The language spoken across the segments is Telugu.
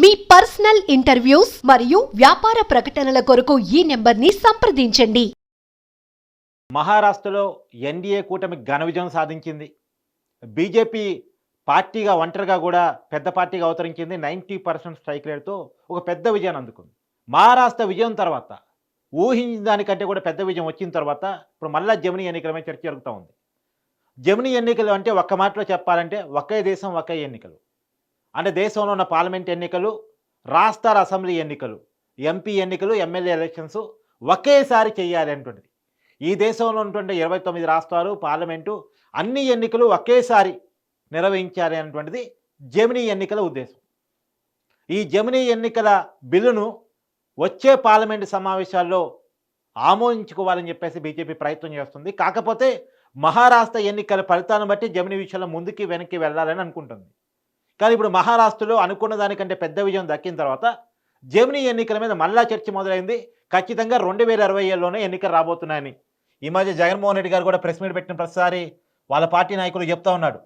మీ పర్సనల్ ఇంటర్వ్యూస్ మరియు వ్యాపార ప్రకటనల కొరకు ఈ నెంబర్ని సంప్రదించండి. మహారాష్ట్రలో ఎన్డీఏ కూటమి ఘన విజయం సాధించింది. బీజేపీ పార్టీగా ఒంటరిగా కూడా పెద్ద పార్టీగా అవతరించింది. నైంటీ పర్సెంట్ స్ట్రైక్ రేట్తో ఒక పెద్ద విజయాన్ని అందుకుంది. మహారాష్ట్ర విజయం తర్వాత ఊహించిన దానికంటే కూడా పెద్ద విజయం వచ్చిన తర్వాత ఇప్పుడు మళ్ళా జమినీ ఎన్నికల మీద చర్చ జరుగుతూ ఉంది. జమినీ ఎన్నికలు అంటే ఒక్క మాటలో చెప్పాలంటే ఒకే దేశం ఒకే ఎన్నికలు. అంటే దేశంలో ఉన్న పార్లమెంట్ ఎన్నికలు రాష్ట్ర అసెంబ్లీ ఎన్నికలు ఎంపీ ఎన్నికలు ఎమ్మెల్యే ఎలక్షన్స్ ఒకేసారి చేయాలి అంటుండేది ఈ దేశంలో ఉన్నటువంటి ఇరవై తొమ్మిది రాష్ట్రాలు పార్లమెంటు అన్ని ఎన్నికలు ఒకేసారి నిర్వహించాలి అనేటువంటిది జమినీ ఎన్నికల ఉద్దేశం. ఈ జమినీ ఎన్నికల బిల్లును వచ్చే పార్లమెంటు సమావేశాల్లో ఆమోదించుకోవాలని చెప్పేసి బీజేపీ ప్రయత్నం చేస్తుంది. కాకపోతే మహారాష్ట్ర ఎన్నికల ఫలితాలను బట్టి జమినీ విషయంలో ముందుకి వెనక్కి వెళ్ళాలని అనుకుంటుంది. కానీ ఇప్పుడు మహారాష్ట్రలో అనుకున్న దానికంటే పెద్ద విజయం దక్కిన తర్వాత జర్మనీ ఎన్నికల మీద మళ్ళా చర్చ మొదలైంది. ఖచ్చితంగా రెండు వేల ఇరవై ఏడులోనే ఎన్నికలు రాబోతున్నాయని. ఈ మధ్య జగన్మోహన్ రెడ్డి గారు కూడా ప్రెస్ మీట్ పెట్టిన ప్రతిసారి వాళ్ళ పార్టీ నాయకులు చెప్తా ఉన్నాడు.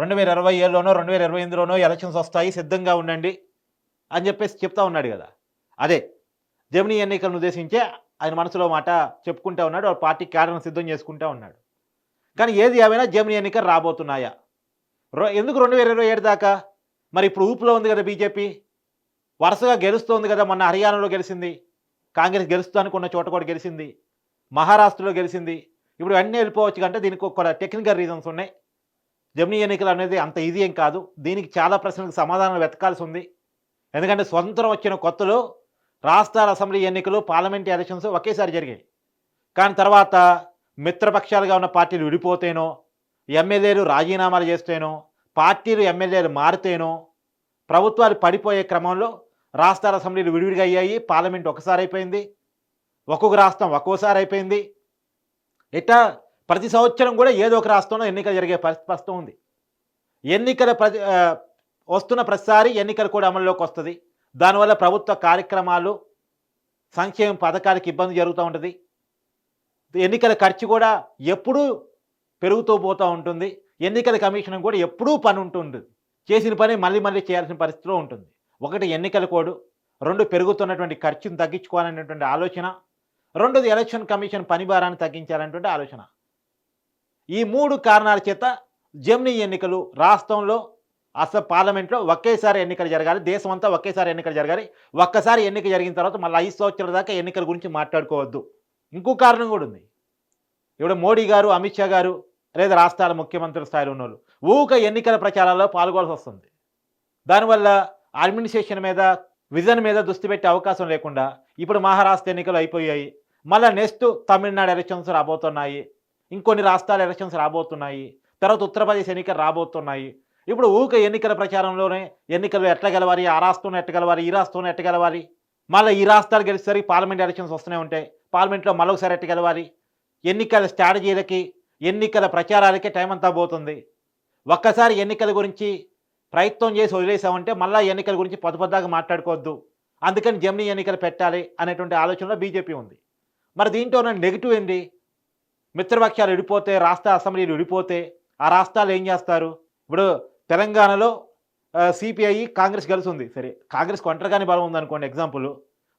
రెండు వేల ఇరవై ఏడులోనో రెండు వేల ఇరవై ఎనిమిదిలోనో ఎలక్షన్స్ వస్తాయి సిద్ధంగా ఉండండి అని చెప్పేసి చెప్తా ఉన్నాడు కదా. అదే జమినీ ఎన్నికలను ఉద్దేశించే ఆయన మనసులో మాట చెప్పుకుంటా ఉన్నాడు వాళ్ళ పార్టీ క్యాడర్ను సిద్ధం చేసుకుంటా ఉన్నాడు. కానీ ఏది ఏమైనా జమినీ ఎన్నికలు రాబోతున్నాయా? ఎందుకు రెండు వేల ఇరవై ఏడు దాకా? మరి ఇప్పుడు ఊపులో ఉంది కదా బీజేపీ. వరుసగా గెలుస్తోంది కదా మొన్న హర్యానాలో గెలిచింది కాంగ్రెస్ గెలుస్తూ అనుకున్న చోట కూడా గెలిచింది మహారాష్ట్రలో గెలిచింది ఇప్పుడు అన్నీ వెళ్ళిపోవచ్చు కంటే దీనికి ఒక టెక్నికల్ రీజన్స్ ఉన్నాయి. జమినీ ఎన్నికలు అనేది అంత ఈజీ ఏం కాదు. దీనికి చాలా ప్రశ్నలకు సమాధానం వెతకాల్సి ఉంది. ఎందుకంటే స్వతంత్రం వచ్చిన కొత్తలో రాష్ట్రాల అసెంబ్లీ ఎన్నికలు పార్లమెంట్ ఎలక్షన్స్ ఒకేసారి జరిగాయి. కానీ తర్వాత మిత్రపక్షాలుగా ఉన్న పార్టీలు విడిపోతేనో ఎమ్మెల్యేలు రాజీనామాలు చేస్తేనో పార్టీలు ఎమ్మెల్యేలు మారితేనో ప్రభుత్వాలు పడిపోయే క్రమంలో రాష్ట్రాల అసెంబ్లీలు విడివిడిగా అయ్యాయి పార్లమెంట్ ఒకసారి అయిపోయింది ఒక్కొక్క రాష్ట్రం ఒక్కోసారి అయిపోయింది. ఇట్లా ప్రతి సంవత్సరం కూడా ఏదో ఒక రాష్ట్రంలో ఎన్నికలు జరిగే పరిస్థితి ప్రస్తుతం ఉంది. ఎన్నికల ప్రతి వస్తున్న ప్రతిసారి ఎన్నికలు కూడా అమల్లోకి వస్తుంది. దానివల్ల ప్రభుత్వ కార్యక్రమాలు సంక్షేమ పథకాలకు ఇబ్బంది జరుగుతూ ఉంటుంది. ఎన్నికల ఖర్చు కూడా ఎప్పుడూ పెరుగుతూ పోతూ ఉంటుంది. ఎన్నికల కమిషన్ కూడా ఎప్పుడూ పని ఉంటుంది. చేసిన పని మళ్ళీ మళ్ళీ చేయాల్సిన పరిస్థితిలో ఉంటుంది. ఒకటి ఎన్నికల కోడ్ రెండు పెరుగుతున్నటువంటి ఖర్చును తగ్గించుకోవాలనేటువంటి ఆలోచన రెండోది ఎలక్షన్ కమిషన్ పని భారాన్ని తగ్గించాలనేటువంటి ఆలోచన. ఈ మూడు కారణాల చేత జమినీ ఎన్నికలు రాష్ట్రంలో అసలు పార్లమెంట్లో ఒకేసారి ఎన్నికలు జరగాలి దేశం అంతా ఒకేసారి ఎన్నికలు జరగాలి. ఒక్కసారి ఎన్నిక జరిగిన తర్వాత మళ్ళీ ఐదు సంవత్సరాల దాకా ఎన్నికల గురించి మాట్లాడుకోవద్దు. ఇంకో కారణం కూడా ఉంది. ఇప్పుడు మోడీ గారు అమిత్ షా గారు లేదా రాష్ట్రాల ముఖ్యమంత్రుల స్థాయిలో ఉన్నోళ్ళు. ఊక ఎన్నికల ప్రచారాల్లో పాల్గొనాల్సి వస్తుంది. దానివల్ల అడ్మినిస్ట్రేషన్ మీద విజన్ మీద దృష్టి పెట్టే అవకాశం లేకుండా ఇప్పుడు మహారాష్ట్ర ఎన్నికలు అయిపోయాయి. మళ్ళీ నెక్స్ట్ తమిళనాడు ఎలక్షన్స్ రాబోతున్నాయి. ఇంకొన్ని రాష్ట్రాల ఎలక్షన్స్ రాబోతున్నాయి. తర్వాత ఉత్తరప్రదేశ్ ఎన్నికలు రాబోతున్నాయి. ఇప్పుడు ఊక ఎన్నికల ప్రచారంలోనే ఎన్నికలు ఎట్లా గెలవాలి? ఆ రాష్ట్రంలో ఎట్ట గెలవాలి? ఈ రాష్ట్రంలో ఎట్ట గెలవాలి? మళ్ళీ ఈ రాష్ట్రాలు గెలిచేసరికి పార్లమెంట్ ఎలక్షన్స్ వస్తూనే ఉంటాయి. పార్లమెంట్లో మరొకసారి ఎట్ట గెలవాలి? ఎన్నికల స్ట్రాటజీలకి ఎన్నికల ప్రచారాలకే టైం అంతా పోతుంది. ఒక్కసారి ఎన్నికల గురించి ప్రయత్నం చేసి వదిలేసామంటే మళ్ళీ ఎన్నికల గురించి పొద్దు మాట్లాడుకోవద్దు. అందుకని జమినీ ఎన్నికలు పెట్టాలి అనేటువంటి ఆలోచనలో బీజేపీ ఉంది. మరి దీంట్లో నెగిటివ్ ఏంటి? మిత్రపక్షాలు విడిపోతే రాష్ట్ర అసెంబ్లీలు విడిపోతే ఆ రాష్ట్రాలు ఏం చేస్తారు? ఇప్పుడు తెలంగాణలో సిపిఐ కాంగ్రెస్ కలిసి ఉంది సరే కాంగ్రెస్ ఒంటరిగానే బలం ఉందనుకోండి ఎగ్జాంపుల్.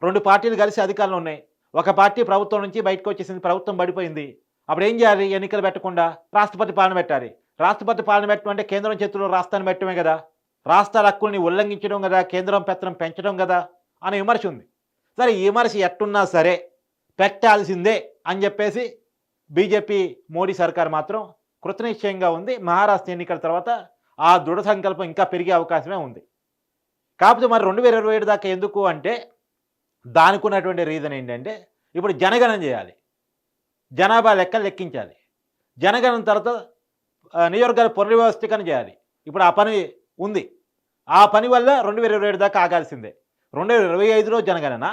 రెండు పార్టీలు కలిసి అధికారంలో ఉన్నాయి. ఒక పార్టీ ప్రభుత్వం నుంచి బయటకు వచ్చేసింది ప్రభుత్వం పడిపోయింది. అప్పుడు ఏం చేయాలి? ఎన్నికలు పెట్టకుండా రాష్ట్రపతి పాలన పెట్టాలి. రాష్ట్రపతి పాలన పెట్టడం అంటే కేంద్రం చేతుల్లో రాష్ట్రాన్ని పెట్టడమే కదా. రాష్ట్రాల హక్కుల్ని ఉల్లంఘించడం కదా కేంద్రం పెత్తనం పెంచడం కదా అనే విమర్శ ఉంది. సరే ఈ విమర్శ ఎట్టున్నా సరే పెట్టాల్సిందే అని చెప్పేసి బీజేపీ మోడీ సర్కార్ మాత్రం కృతనిశ్చయంగా ఉంది. మహారాష్ట్ర ఎన్నికల తర్వాత ఆ దృఢ సంకల్పం ఇంకా పెరిగే అవకాశమే ఉంది. కాకపోతే మరి రెండు వేల ఇరవై ఏడు దాకా ఎందుకు అంటే దానికి ఉన్నటువంటి రీజన్ ఏంటంటే ఇప్పుడు జనగణన చేయాలి. జనాభా లెక్క లెక్కించాలి. జనగణన తర్వాత నియోజకవర్గాల పునర్వ్యవస్థీకరణ చేయాలి. ఇప్పుడు ఆ పని ఉంది. ఆ పని వల్ల రెండు వేల ఇరవై ఏడు దాకా ఆగాల్సిందే. రెండు వేల ఇరవై ఐదులో జనగణన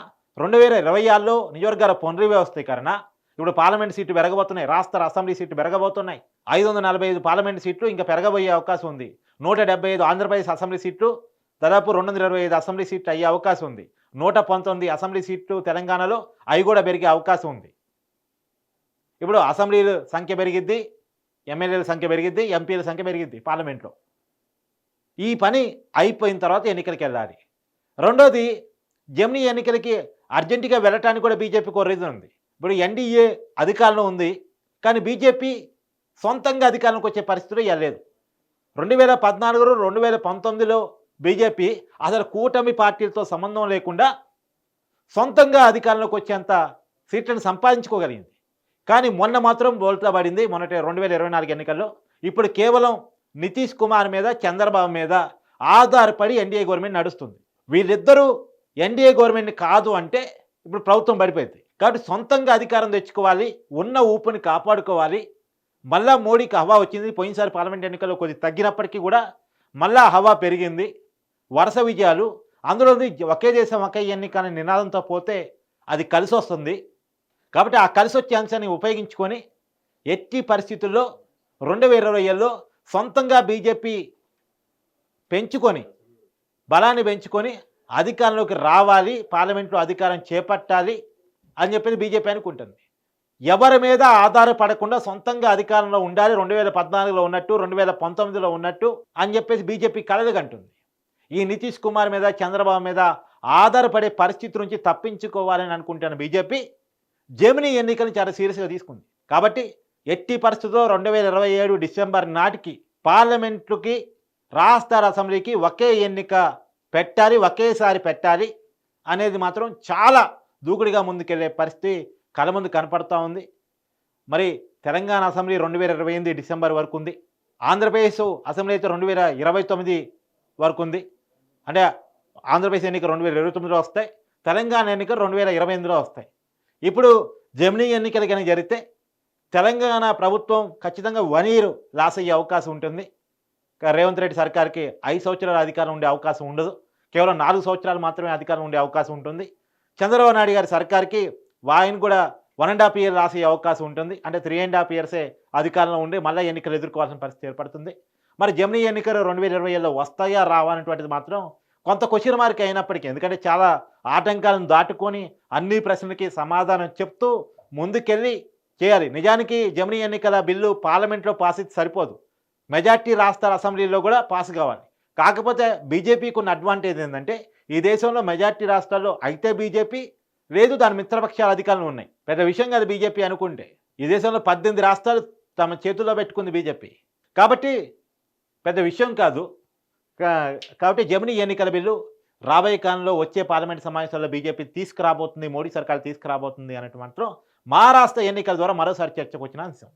రెండు వేల ఇరవై ఆరులో నియోజకవర్గాల పునర్వ్యవస్థీకరణ ఇప్పుడు పార్లమెంట్ సీట్లు పెరగబోతున్నాయి. రాష్ట్ర అసెంబ్లీ సీట్లు పెరగబోతున్నాయి. ఐదు వందల నలభై ఐదు పార్లమెంట్ సీట్లు ఇంకా పెరగబోయే అవకాశం ఉంది. నూట డెబ్బై ఐదు ఆంధ్రప్రదేశ్ అసెంబ్లీ సీట్లు దాదాపు రెండు వందల ఇరవై ఐదు అసెంబ్లీ సీట్లు అయ్యే అవకాశం ఉంది. నూట పంతొమ్మిది అసెంబ్లీ సీట్లు తెలంగాణలో అవి కూడా పెరిగే అవకాశం ఉంది. ఇప్పుడు అసెంబ్లీల సంఖ్య పెరిగిద్ది ఎమ్మెల్యేల సంఖ్య పెరిగిద్ది ఎంపీల సంఖ్య పెరిగిద్ది పార్లమెంట్లో. ఈ పని అయిపోయిన తర్వాత ఎన్నికలకు వెళ్ళాలి. రెండోది జమినీ ఎన్నికలకి అర్జెంటుగా వెళ్ళటానికి కూడా బీజేపీకి ఒక రీజన్ ఉంది. ఇప్పుడు ఎన్డీఏ అధికారంలో ఉంది కానీ బీజేపీ సొంతంగా అధికారంలోకి వచ్చే పరిస్థితిలో వెళ్ళలేదు. రెండు వేల పద్నాలుగులో రెండు వేల పంతొమ్మిదిలో బీజేపీ అసలు కూటమి పార్టీలతో సంబంధం లేకుండా సొంతంగా అధికారంలోకి వచ్చేంత సీట్లను సంపాదించుకోగలిగింది. కానీ మొన్న మాత్రం బోల్తా పడింది మొన్నటి రెండు వేల ఇరవై నాలుగు ఎన్నికల్లో. ఇప్పుడు కేవలం నితీష్ కుమార్ మీద చంద్రబాబు మీద ఆధారపడి ఎన్డీఏ గవర్నమెంట్ నడుస్తుంది. వీళ్ళిద్దరూ ఎన్డీఏ గవర్నమెంట్ కాదు అంటే ఇప్పుడు ప్రభుత్వం పడిపోయింది. కాబట్టి సొంతంగా అధికారం తెచ్చుకోవాలి ఉన్న ఊపుని కాపాడుకోవాలి. మళ్ళా మోడీకి హవా వచ్చింది పోయినసారి పార్లమెంట్ ఎన్నికల్లో కొద్ది తగ్గినప్పటికీ కూడా మళ్ళా హవా పెరిగింది. వరుస విజయాలు. అందులో ఒకే దేశం ఒకే ఎన్నిక అనే నినాదంతో పోతే అది కలిసి వస్తుంది కాబట్టి ఆ కలిసి వచ్చే అంశాన్ని ఉపయోగించుకొని ఎట్టి పరిస్థితుల్లో రెండు వేల ఇరవై ఏళ్ళలో సొంతంగా బీజేపీ పెంచుకొని బలాన్ని పెంచుకొని అధికారంలోకి రావాలి పార్లమెంట్లో అధికారం చేపట్టాలి అని చెప్పేసి బీజేపీ అనుకుంటుంది. ఎవరి మీద ఆధారపడకుండా సొంతంగా అధికారంలో ఉండాలి రెండు వేల పద్నాలుగులో ఉన్నట్టు రెండు వేల పంతొమ్మిదిలో ఉన్నట్టు అని చెప్పేసి బీజేపీ కలలుగంటుంది ఈ నితీష్ కుమార్ మీద చంద్రబాబు మీద ఆధారపడే పరిస్థితి నుంచి తప్పించుకోవాలని అనుకుంటున్న బీజేపీ. జర్మనీ ఎన్నికలను చాలా సీరియస్గా తీసుకుంది. కాబట్టి ఎట్టి పరిస్థితుల్లో రెండు వేల ఇరవై ఏడు డిసెంబర్ నాటికి పార్లమెంట్కి రాష్ట్ర అసెంబ్లీకి ఒకే ఎన్నిక పెట్టాలి ఒకేసారి పెట్టాలి అనేది మాత్రం చాలా దూకుడిగా ముందుకెళ్ళే పరిస్థితి కళ ముందు కనపడతా ఉంది. మరి తెలంగాణ అసెంబ్లీ రెండు వేల ఇరవై ఎనిమిది డిసెంబర్ వరకు ఉంది. ఆంధ్రప్రదేశ్ అసెంబ్లీ అయితే రెండు వేల ఇరవై తొమ్మిది వరకు ఉంది. అంటే ఆంధ్రప్రదేశ్ ఎన్నిక రెండు వేల ఇరవై తొమ్మిదిలో వస్తాయి. తెలంగాణ ఎన్నిక రెండు వేల ఇరవై ఎనిమిదిలో వస్తాయి. ఇప్పుడు జమినీ ఎన్నికలు కనుక జరిగితే తెలంగాణ ప్రభుత్వం ఖచ్చితంగా వన్ ఇయర్ లాస్ అయ్యే అవకాశం ఉంటుంది. రేవంత్ రెడ్డి సర్కార్కి ఐదు సంవత్సరాల అధికారం ఉండే అవకాశం ఉండదు. కేవలం నాలుగు సంవత్సరాలు మాత్రమే అధికారం ఉండే అవకాశం ఉంటుంది. చంద్రబాబు నాయుడు గారి సర్కార్కి ఆయన కూడా one and half year loss అయ్యే అవకాశం ఉంటుంది. అంటే త్రీ అండ్ హాఫ్ ఇయర్సే అధికారంలో ఉండి మళ్ళీ ఎన్నికలు ఎదుర్కోవాల్సిన పరిస్థితి ఏర్పడుతుంది. మరి జమినీ ఎన్నికలు రెండు వేల ఇరవై ఏళ్ళలో వస్తాయా రావా అనేటువంటిది మాత్రం కొంత క్వశ్చన్ మార్క్ అయినప్పటికీ ఎందుకంటే చాలా ఆటంకాలను దాటుకొని అన్ని ప్రశ్నలకి సమాధానం చెప్తూ ముందుకెళ్ళి చేయాలి. నిజానికి జమినీ ఎన్నికల బిల్లు పార్లమెంట్లో పాస్ అయితే సరిపోదు. మెజార్టీ రాష్ట్రాల అసెంబ్లీలో కూడా పాస్ కావాలి. కాకపోతే బీజేపీకి ఉన్న అడ్వాంటేజ్ ఏంటంటే ఈ దేశంలో మెజార్టీ రాష్ట్రాల్లో అయితే బీజేపీ లేదు దాని మిత్రపక్షాల అధికారులు ఉన్నాయి. పెద్ద విషయం కాదు బీజేపీ అనుకుంటే. ఈ దేశంలో పద్దెనిమిది రాష్ట్రాలు తమ చేతుల్లో పెట్టుకుంది బీజేపీ. కాబట్టి పెద్ద విషయం కాదు. కాబట్టి జమినీ ఎన్నికల బిల్లు రాబోయే కాలంలో వచ్చే పార్లమెంట్ సమావేశాల్లో బీజేపీ తీసుకురాబోతుంది మోడీ సర్కార్ తీసుకురాబోతుంది అన్నట్టు మాత్రం మహారాష్ట్ర ఎన్నికల ద్వారా మరోసారి చర్చకు వచ్చిన అంశం.